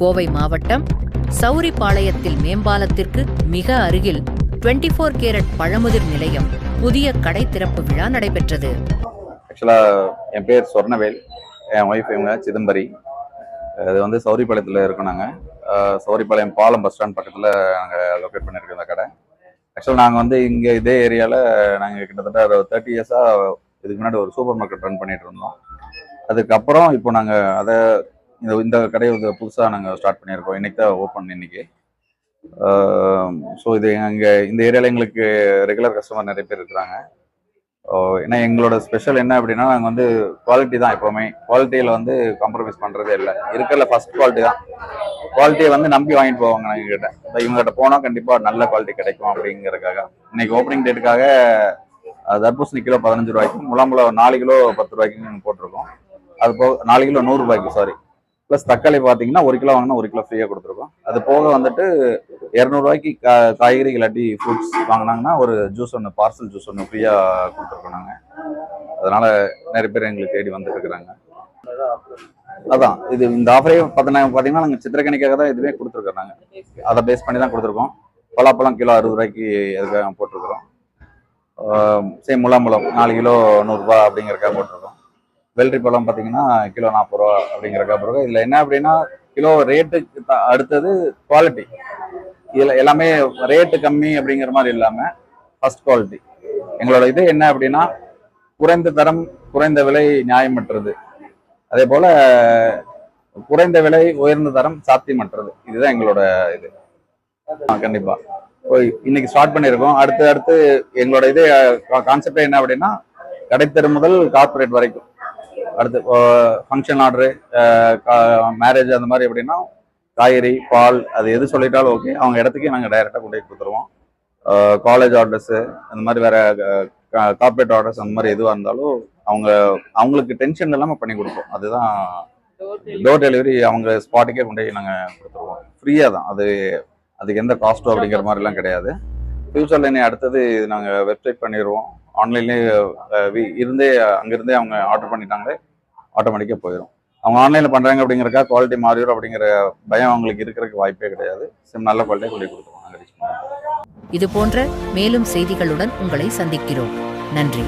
கோவை மாவட்டம் சௌரிபாளையத்தில் மேம்பாலத்திற்கு மிக அருகில் 24 ஃபோர் கேரட் பழமுதிர் நிலையம் புதிய கடை திறப்பு விழா நடைபெற்றது. ஆக்சுவலாக என் பேர் சொர்ணவேல் என் ஒய்ஃப் இவங்க சிதம்பரி. இது வந்து சௌரிபாளையத்தில் இருக்கோம் நாங்கள் சௌரிபாளையம் பாலம் பஸ் ஸ்டாண்ட் பக்கத்தில் நாங்கள் லொக்கேட் பண்ணியிருக்கோம் இந்த கடை. ஆக்சுவலாக நாங்கள் வந்து இங்கே இதே ஏரியாவில் நாங்கள் கிட்டத்தட்ட ஒரு தேர்ட்டி இயர்ஸாக இதுக்கு முன்னாடி ஒரு சூப்பர் மார்க்கெட் ரன் பண்ணிட்டு இருந்தோம். அதுக்கப்புறம் இப்போ நாங்கள் அதை இந்த இந்த கடையை வந்து புதுசாக நாங்கள் ஸ்டார்ட் பண்ணியிருக்கோம். இன்றைக்கி தான் ஓப்பன் இன்றைக்கி ஸோ இது இங்கே இந்த ஏரியாவில் எங்களுக்கு ரெகுலர் கஸ்டமர் நிறைய பேர் இருக்கிறாங்க. ஏன்னா எங்களோட ஸ்பெஷல் என்ன அப்படின்னா நாங்கள் வந்து குவாலிட்டி தான் எப்போவுமே. குவாலிட்டியில் வந்து காம்ப்ரமைஸ் பண்ணுறதே இல்லை. இருக்கிறல ஃபஸ்ட் குவாலிட்டி தான். குவாலிட்டியை வந்து நம்பி வாங்கிட்டு போவாங்க நாங்கள் கிட்ட இப்போ இவங்ககிட்ட போனால் கண்டிப்பாக நல்ல குவாலிட்டி கிடைக்கும் அப்படிங்கிறதுக்காக. இன்னைக்கு ஓப்பனிங் டேட்டுக்காக தர்பூசணி கிலோ பதினஞ்சு ரூபாய்க்கும் முலாம்பழம் நாலு கிலோ பத்து ரூபாய்க்கும் போட்டிருக்கோம். அது போக நாலு கிலோ நூறுரூபாய்க்கு சாரி ப்ளஸ் தக்காளி பார்த்தீங்கன்னா ஒரு கிலோ வாங்கினா ஒரு கிலோ ஃப்ரீயாக கொடுத்துருக்கோம். அது போக வந்துட்டு இரநூறுவாய்க்கு கா காய்கறி இல்லாட்டி ஃப்ரூட்ஸ் வாங்கினாங்கன்னா ஒரு ஜூஸ் ஒன்று பார்சல் ஜூஸ் ஒன்று ஃப்ரீயாக கொடுத்துருக்கோம் நாங்கள் அதனால் நிறைய பேர் எங்களுக்கு தேடி வந்துட்டு இருக்கிறாங்க அதான் இது இந்த ஆஃபரே பார்த்தீங்கன்னா பார்த்தீங்கன்னா நாங்கள் சித்திரக்கணிக்காக தான் இதுவே கொடுத்துருக்கோம் நாங்கள் அதை பேஸ் பண்ணி தான் கொடுத்துருக்கோம். பலாப்பழம் கிலோ அறுபது ரூபாய்க்கு அதுக்காக போட்டிருக்கிறோம்? சேம் முலாம்பழம் நாலு கிலோ நூறுரூபா அப்படிங்கிறக்காக போட்டிருக்கோம். வெள்ளரி பழம் பார்த்தீங்கன்னா கிலோ நாற்பது ரூபா அப்படிங்கிறக்காக பிறகு இதில் என்ன அப்படின்னா கிலோ ரேட்டுக்கு அடுத்தது குவாலிட்டி இதில் எல்லாமே ரேட்டு கம்மி அப்படிங்கிற மாதிரி இல்லாமல் ஃபஸ்ட் குவாலிட்டி எங்களோட இது என்ன அப்படின்னா குறைந்த தரம் குறைந்த விலை நியாயமற்றது. அதே போல குறைந்த விலை உயர்ந்த தரம் சாத்தியமற்றது. இதுதான் எங்களோட இது. ஆ, இப்போ இன்னைக்கு ஸ்டார்ட் பண்ணியிருக்கோம் அடுத்து அடுத்து எங்களோட இது கான்செப்டே என்ன அப்படின்னா கடைத்தெரு முதல் கார்பரேட் வரைக்கும். அடுத்து ஃபங்க்ஷன் ஆர்டரு மேரேஜ் அந்த மாதிரி எப்படின்னா காய்கறி பால் அது எது சொல்லிட்டாலும் ஓகே அவங்க இடத்துக்கே நாங்கள் டைரெக்டாக கொண்டு போய் கொடுத்துருவோம். காலேஜ் ஆர்டர்ஸு அந்த மாதிரி வேற கார்ப்பரேட் ஆர்டர்ஸ் அந்த மாதிரி எதுவாக இருந்தாலும் அவங்க அவங்களுக்கு டென்ஷன் இல்லாமல் பண்ணி கொடுப்போம். அதுதான் டோர் டெலிவரி அவங்க ஸ்பாட்டுக்கே கொண்டு போய் நாங்கள் கொடுத்துருவோம். ஃப்ரீயாக தான். அது அதுக்கு எந்த காஸ்ட்டோ அப்படிங்கிற மாதிரிலாம் கிடையாது. ஃப்யூச்சரில் இனி அடுத்தது நாங்கள் வெப்சைட் பண்ணிடுவோம். ஆன்லைன்லேயே இருந்தே அங்கேருந்தே அவங்க ஆர்டர் பண்ணிட்டாங்களே ஆட்டோமேட்டிக்காக போயிடும் அவங்க ஆன்லைனில் பண்ணுறாங்க அப்படிங்கிறக்கா குவாலிட்டி மாறிடும் அப்படிங்கிற பயம் அவங்களுக்கு இருக்கிறதுக்கு வாய்ப்பே கிடையாது. சிம் நல்ல குவாலிட்டியாக சொல்லி போய் கொடுத்துருவோம் இது போன்ற மேலும் செய்திகளுடன் உங்களை சந்திக்கிறோம். நன்றி.